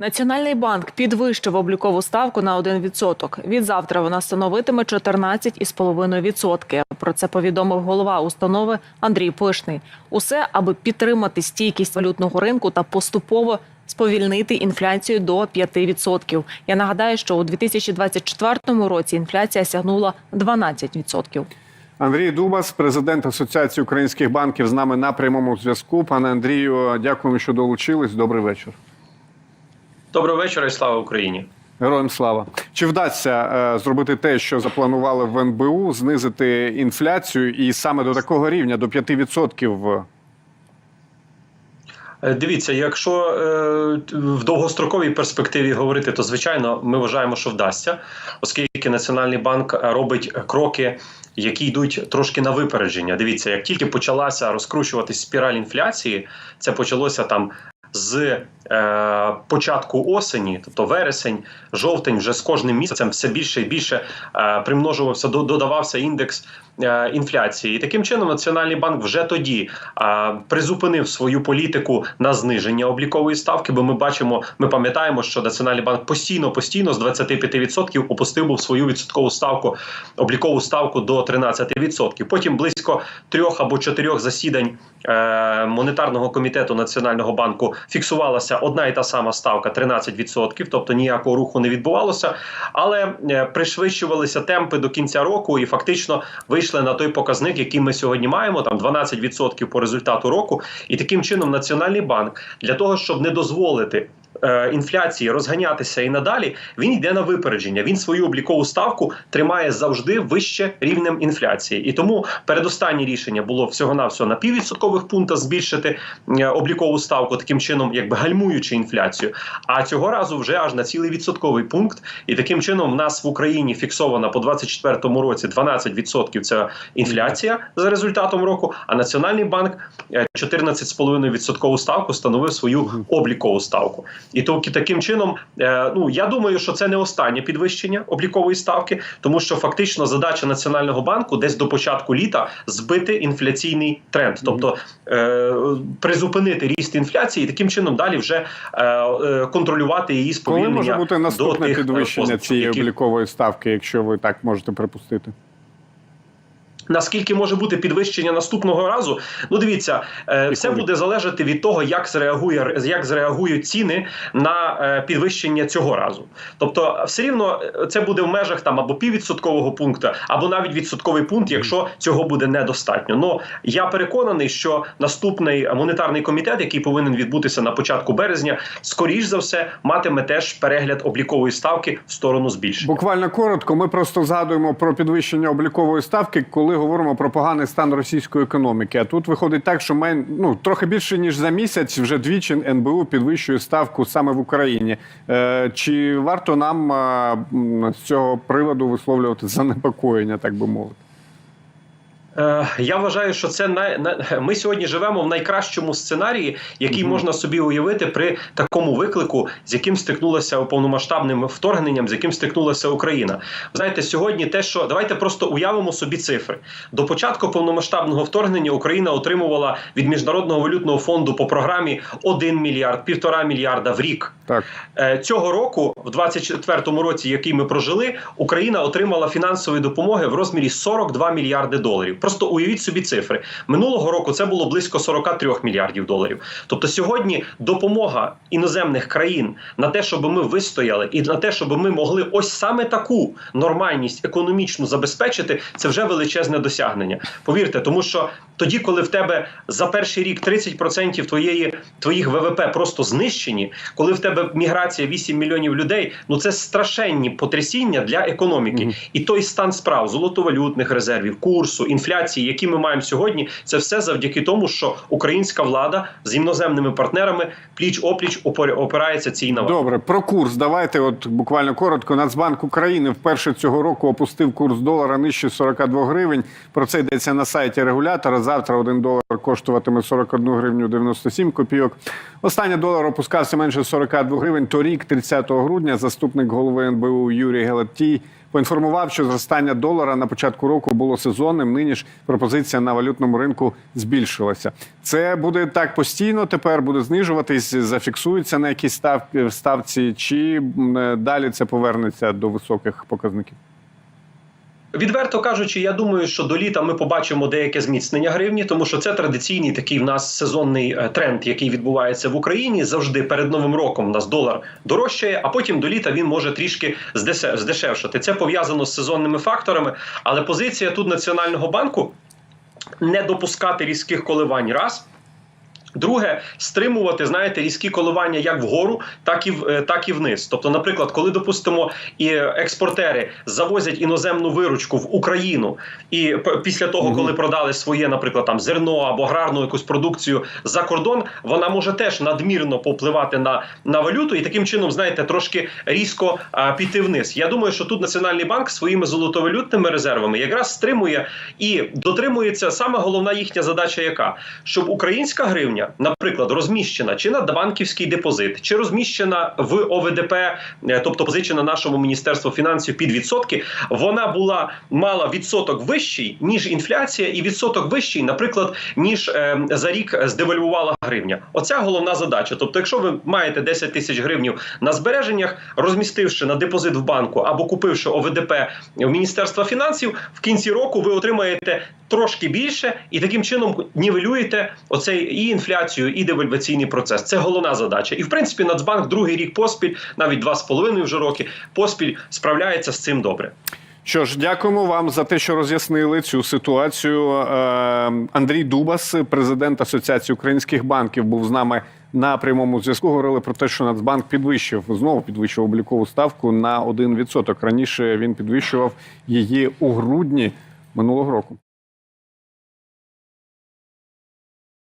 Національний банк підвищив облікову ставку на 1%. Від завтра вона становитиме 14,5%. Про це повідомив голова установи Андрій Пишний. Усе, аби підтримати стійкість валютного ринку та поступово сповільнити інфляцію до 5%. Я нагадаю, що у 2024 році інфляція сягнула 12%. Андрій Дубас, президент Асоціації українських банків, з нами на прямому зв'язку. Пане Андрію, дякуємо, що долучились. Добрий вечір. Доброго вечора і слава Україні. Героям слава. Чи вдасться е, зробити те, що запланували в НБУ, знизити інфляцію і саме до такого рівня, до 5%? Е, Дивіться, якщо е, в довгостроковій перспективі говорити, то звичайно ми вважаємо, що вдасться, оскільки Національний банк робить кроки, які йдуть трошки на випередження. Дивіться, як тільки почалася розкручуватись спіраль інфляції, це почалося там. З початку осені, тобто вересень, жовтень, вже з кожним місяцем все більше і більше е, примножувався, додавався індекс е, інфляції. І таким чином Національний банк вже тоді е, призупинив свою політику на зниження облікової ставки. Бо ми бачимо, ми пам'ятаємо, що Національний банк постійно, постійно з 25% опустив був свою відсоткову ставку, облікову ставку до 13%. Потім близько трьох або чотирьох засідань е, монетарного комітету Національного банку фіксувалася одна і та сама ставка 13%, тобто ніякого руху не відбувалося, але е, пришвидшувалися темпи до кінця року і фактично вийшли на той показник, який ми сьогодні маємо, там 12% по результату року. І таким чином Національний банк для того, щоб не дозволити. Е, Інфляції розганятися і надалі він йде на випередження. Він свою облікову ставку тримає завжди вище рівнем інфляції, і тому передостаннє рішення було всього навсього на піввідсоткових пунктах збільшити е, облікову ставку, таким чином, якби гальмуючи інфляцію. А цього разу вже аж на цілий відсотковий пункт. І таким чином в нас в Україні фіксована по 24 році 12% це інфляція за результатом року. А Національний банк е, 14,5% відсоткову ставку становив свою облікову ставку. І то таким чином, е, ну я думаю, що це не останнє підвищення облікової ставки, тому що фактично задача національного банку десь до початку літа збити інфляційний тренд, тобто е, призупинити ріст інфляції, і таким чином далі вже е, контролювати її Коли сповільнення може бути до наступне тих, підвищення позначок, цієї які- облікової ставки, якщо ви так можете припустити? Наскільки може бути підвищення наступного разу? Ну дивіться, все буде залежати від того, як зреагує як зреагують ціни на е, підвищення цього разу. Тобто, все рівно е, це буде в межах там або піввідсоткового пункту, або навіть відсотковий пункт, якщо цього буде недостатньо. Ну я переконаний, що наступний монетарний комітет, який повинен відбутися на початку березня, скоріш за все матиме теж перегляд облікової ставки в сторону збільшення. Буквально коротко. Ми просто згадуємо про підвищення облікової ставки, коли говоримо про поганий стан російської економіки. А тут виходить так, що мен, ну, трохи більше ніж за місяць вже двічі НБУ підвищує ставку саме в Україні. Е, чи варто нам е, з цього приводу висловлювати занепокоєння, так би мовити? Е, Я вважаю, що це най... на- ми сьогодні живемо в найкращому сценарії, який Мгм. можна собі уявити при такому виклику, з яким стикнулася повномасштабним вторгненням, з яким стикнулася Україна. Знаєте, сьогодні те, що давайте просто уявимо собі цифри. До початку повномасштабного вторгнення Україна отримувала від міжнародного валютного фонду по програмі 1 мільярд, півтора мільярда в рік. Так. Е, Цього року, в 24-му році, який ми прожили, Україна отримала фінансової допомоги в розмірі 42 мільярди доларів. Просто уявіть собі цифри. Минулого року це було близько 43 мільярдів доларів. Тобто сьогодні допомога іноземних країн на те, щоб ми вистояли, і на те, щоб ми могли ось саме таку нормальність економічну забезпечити, це вже величезне досягнення. Повірте, тому що тоді, коли в тебе за перший рік 30% твоєї твоїх ВВП просто знищені, коли в тебе міграція 8 мільйонів людей, ну це страшенні потрясіння для економіки. Мгм. І той стан справ золотовалютних резервів, курсу, інфляції, які ми маємо сьогодні, це все завдяки тому, що українська влада з іноземними партнерами пліч опліч опирається цій наваді. Добре, про курс. Давайте, от буквально коротко. Нацбанк України вперше цього року опустив курс долара нижче 42 гривень. Про це йдеться на сайті регулятора. Завтра один долар коштуватиме 41 гривню 97 копійок. Останній долар опускався менше 42 мільярду гривень. Торік, 30 грудня, заступник голови НБУ Юрій Гелептій поінформував, що зростання долара на початку року було сезонним. Нині ж пропозиція на валютному ринку збільшилася. Це буде так постійно. Тепер буде знижуватись, зафіксується на якісь ставки ставці, чи м, далі це повернеться до високих показників. Відверто кажучи, я думаю, що до літа ми побачимо деяке зміцнення гривні, тому що це традиційний такий в нас сезонний е, тренд, який відбувається в Україні. Завжди перед новим роком у нас долар дорожчає, а потім до літа він може трішки здеше- здешевшати. Це пов'язано з сезонними факторами. Але позиція тут національного банку не допускати різких коливань раз. Друге, стримувати, знаєте, різкі коливання як вгору, так і в е, так і вниз. Тобто, наприклад, коли допустимо, і експортери завозять іноземну виручку в Україну, і після того, коли продали своє, наприклад, там зерно або аграрну якусь продукцію за кордон, вона може теж надмірно повпливати на, на валюту і таким чином, знаєте, трошки різко а, піти вниз. Я думаю, що тут Національний банк своїми золотовалютними резервами якраз стримує і дотримується саме головна їхня задача, яка щоб українська гривня, наприклад, розміщена чи на банківський депозит, чи розміщена в ОВДП, е, тобто позичена нашому міністерству фінансів під відсотки, вона була мала відсоток вищий ніж інфляція, і відсоток вищий, наприклад, ніж е, за рік здевальвувала гривня. Оця головна задача. Тобто, якщо ви маєте 10 тисяч гривнів на збереженнях, розмістивши на депозит в банку або купивши ОВДП в Міністерства фінансів, в кінці року ви отримаєте трошки більше і таким чином нівелюєте оцей і інфляцію, і девальваційний процес. Це головна задача. І в принципі, Нацбанк другий рік поспіль, навіть два з половиною вже роки поспіль справляється з цим добре. Що ж, дякуємо вам за те, що роз'яснили цю ситуацію. Е, Андрій Дубас, президент Асоціації українських банків, був з нами на прямому зв'язку. Говорили про те, що Нацбанк підвищив знову підвищив облікову ставку на 1%. Раніше він підвищував її у грудні минулого року.